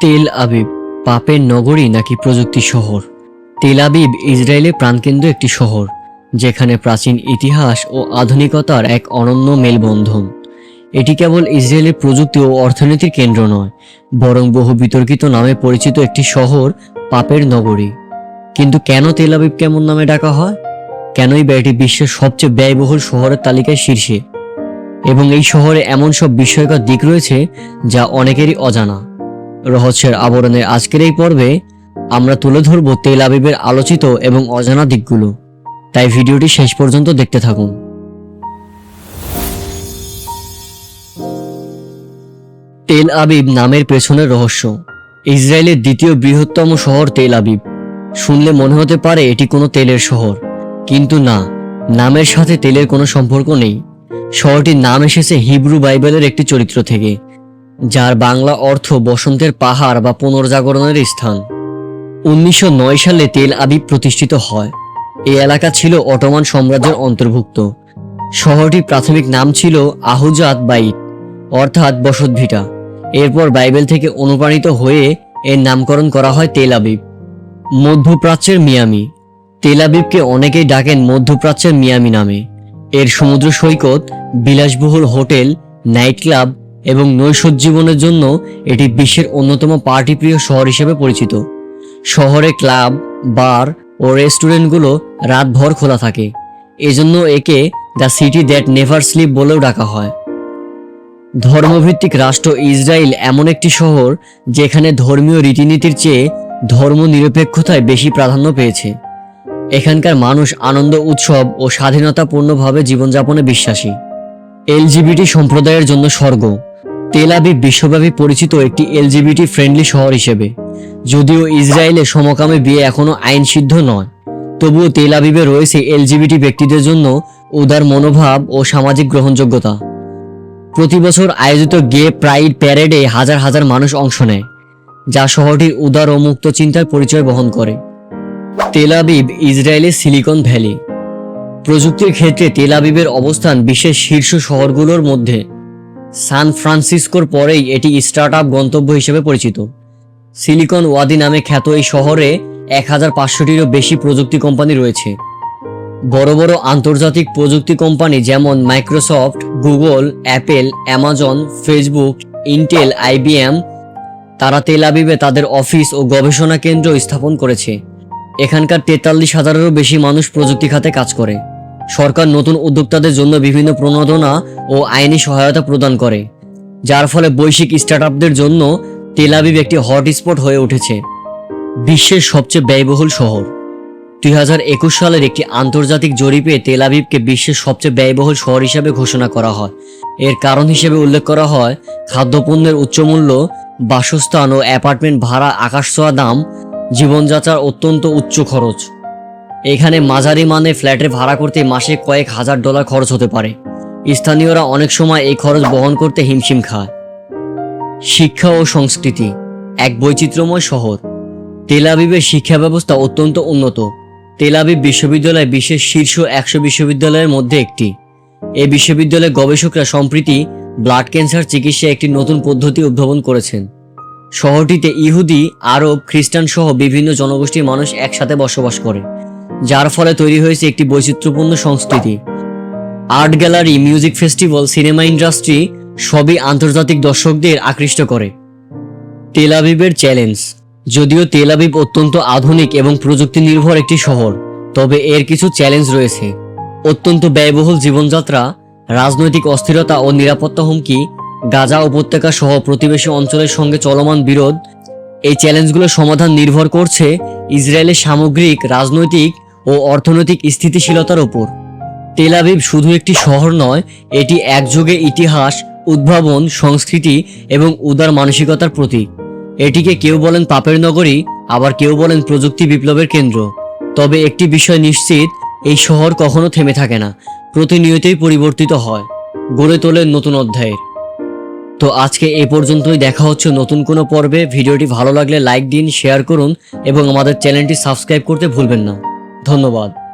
Tel Aviv, পাপের নগরী নাকি প্রযুক্তি শহর? তেল আবিব ইসরায়েলের প্রাণকেন্দ্র একটি শহর, যেখানে প্রাচীন ইতিহাস ও আধুনিকতার এক অনন্য মেলবন্ধন। এটি কেবল ইসরায়েলের প্রযুক্তি ও অর্থনীতির কেন্দ্র নয়, বরং বহু বিতর্কিত নামে পরিচিত একটি শহর, পাপের নগরী। কিন্তু কেন তেল আবিব কেমন নামে ডাকা হয়? কেনই বা এটি বিশ্বের সবচেয়ে ব্যয়বহুল শহরের তালিকায় শীর্ষে? এবং এই শহরে এমন সব বিস্ময়কর দিক রয়েছে, যা অনেকেরই অজানা। রহস্যের আবরণের আজকের এই পর্বে আমরা তুলে ধরব তেল আবিবের আলোচিত এবং অজানা দিকগুলো। তাই ভিডিওটি শেষ পর্যন্ত দেখতে থাকুন। তেল আবিব নামের পেছনের রহস্য। ইসরায়েলের দ্বিতীয় বৃহত্তম শহর তেল আবিব। শুনলে মনে হতে পারে এটি কোনো তেলের শহর। কিন্তু না, নামের সাথে তেলের কোনো সম্পর্ক নেই। শহরটির নাম এসেছে হিব্রু বাইবেলের একটি চরিত্র থেকে। যার বাংলা অর্থ বসন্তের পাহাড় বা পুনর্জাগরণের স্থান। উনিশশো নয় সালে তেল আবিব প্রতিষ্ঠিত হয়। এই এলাকা ছিল অটোমান সাম্রাজ্যের অন্তর্ভুক্ত। শহরটির প্রাথমিক নাম ছিল আহুজাত বাইট অর্থাৎ বসতভিটা। এরপর বাইবেল থেকে অনুপ্রাণিত হয়ে এর নামকরণ করা হয় তেল আবিব। মধ্যপ্রাচ্যের মিয়ামি। তেল আবিবকে অনেকেই ডাকেন মধ্যপ্রাচ্যের মিয়ামি নামে। এর সমুদ্র সৈকত, বিলাসবহুল হোটেল নাইট ক্লাব এবং নৈশজীবনের জন্য এটি বিশ্বের অন্যতম পার্টিপ্রিয় শহর হিসেবে পরিচিত। শহরে ক্লাব, বার ও রেস্টুরেন্টগুলো রাতভর খোলা থাকে। এজন্য একে the city that never sleep বলেও ডাকা হয়। ধর্মভিত্তিক রাষ্ট্র ইসরায়েল এমন একটি শহর যেখানে ধর্মীয় রীতিনীতির চেয়ে ধর্ম নিরপেক্ষতায় বেশি প্রাধান্য পেয়েছে। এখানকার মানুষ আনন্দ, উৎসব ও স্বাধীনতাপূর্ণভাবে জীবনযাপনে বিশ্বাসী। এলজিবিটি সম্প্রদায়ের জন্য স্বর্গ। তেল আবিব বিশ্বব্যাপী পরিচিত একটি এলজিবিটি ফ্রেন্ডলি শহর হিসেবে। যদিও ইসরায়েলে সমকামে বিয়ে এখনও আইন সিদ্ধ নয়, তবুও তেল আবিবে রয়েছে এলজিবিটি ব্যক্তিদের জন্য উদার মনোভাব ও সামাজিক গ্রহণযোগ্যতা। প্রতি বছর আয়োজিত গে প্রাইড প্যারেডে হাজার হাজার মানুষ অংশ নেয়, যা শহরটির উদার ও মুক্ত চিন্তার পরিচয় বহন করে। তেল আবিব ইসরায়েলের সিলিকন ভ্যালি। প্রযুক্তির ক্ষেত্রে তেল আবিবের অবস্থান বিশ্বের শীর্ষ শহরগুলোর মধ্যে। সান ফ্রান্সিসকোর পরেই এটি স্টার্ট আপ গন্তব্য হিসেবে পরিচিত। সিলিকন ওয়াদি নামে খ্যাত এই শহরে এক হাজার পাঁচশোটিরও বেশি প্রযুক্তি কোম্পানি রয়েছে। বড় বড় আন্তর্জাতিক প্রযুক্তি কোম্পানি যেমন Microsoft, Google, Apple, Amazon, Facebook, Intel, IBM, তারা তেল আবিবে তাদের অফিস ও গবেষণা কেন্দ্র স্থাপন করেছে। এখানকার তেতাল্লিশ হাজারেরও বেশি মানুষ প্রযুক্তি খাতে কাজ করে। সরকার নতুন উদ্যোক্তাদের জন্য বিভিন্ন প্রণোদনা ও আইনি সহায়তা প্রদান করে, যার ফলে বৈশ্বিক স্টার্টআপদের জন্য তেল আবিব একটি হটস্পট হয়ে উঠেছে। বিশ্বের সবচেয়ে ব্যয়বহুল শহর। দুই হাজার একুশ সালের একটি আন্তর্জাতিক জরিপে তেল আবিবকে বিশ্বের সবচেয়ে ব্যয়বহুল শহর হিসেবে ঘোষণা করা হয়। এর কারণ হিসেবে উল্লেখ করা হয়, খাদ্যপণ্যের উচ্চমূল্য, বাসস্থান ও অ্যাপার্টমেন্ট ভাড়া, আকাশ ছোঁয়া দাম, জীবনযাত্রার অত্যন্ত উচ্চ খরচ। এখানে মাঝারি মানে ফ্ল্যাটে ভাড়া করতে মাসে কয়েক হাজার ডলার খরচ হতে পারে। স্থানীয়রা অনেক সময় এই খরচ বহন করতে হিমশিম খায়। শিক্ষা ও সংস্কৃতি এক বৈচিত্র্যময় শহর। তেল আবিবের শিক্ষা ব্যবস্থা অত্যন্ত উন্নত। তেল আবিব বিশ্ববিদ্যালয় বিশ্বের শীর্ষ একশো বিশ্ববিদ্যালয়ের মধ্যে একটি। এই বিশ্ববিদ্যালয়ের গবেষকরা সম্প্রতি ব্লাড ক্যান্সার চিকিৎসায় একটি নতুন পদ্ধতি উদ্ভাবন করেছেন। শহরটিতে ইহুদি, আরব, খ্রিস্টান সহ বিভিন্ন জনগোষ্ঠীর মানুষ একসাথে বসবাস করে। যার ফলে তৈরি হয়েছে একটি বৈচিত্র্যপূর্ণ সংস্কৃতি। Art gallery, music festival, cinema industry সবই আন্তর্জাতিক দর্শকদের আকৃষ্ট করে। তেল আবিবের চ্যালেঞ্জ, যদিও তেল আবিব অত্যন্ত আধুনিক এবং প্রযুক্তি নির্ভর একটি শহর, তবে এর কিছু চ্যালেঞ্জ রয়েছে। অত্যন্ত ব্যয়বহুল জীবনযাত্রা, রাজনৈতিক অস্থিরতা ও নিরাপত্তা হুমকি, গাজা উপত্যকা সহ প্রতিবেশী অঞ্চলের সঙ্গে চলমান বিরোধ, এই চ্যালেঞ্জগুলোর সমাধান নির্ভর করছে ইসরায়েলের সামগ্রিক, রাজনৈতিক ও অর্থনৈতিক স্থিতিশীলতার ওপর। তেল আবিব শুধু একটি শহর নয়, এটি একযোগে ইতিহাস, উদ্ভাবন, সংস্কৃতি এবং উদার মানসিকতার প্রতীক। এটিকে কেউ বলেন পাপের নগরী, আবার কেউ বলেন প্রযুক্তি বিপ্লবের কেন্দ্র। তবে একটি বিষয় নিশ্চিত, এই শহর কখনো থেমে থাকে না, প্রতিনিয়তই পরিবর্তিত হয়। গড়ে তোলেন নতুন অধ্যায়ের। তো আজকে এ পর্যন্তই দেখা হচ্ছে নতুন কোনো পর্বে। ভিডিওটি ভালো লাগলে লাইক দিন শেয়ার করুন এবং আমাদের চ্যানেলটি সাবস্ক্রাইব করতে ভুলবেন না। ধন্যবাদ।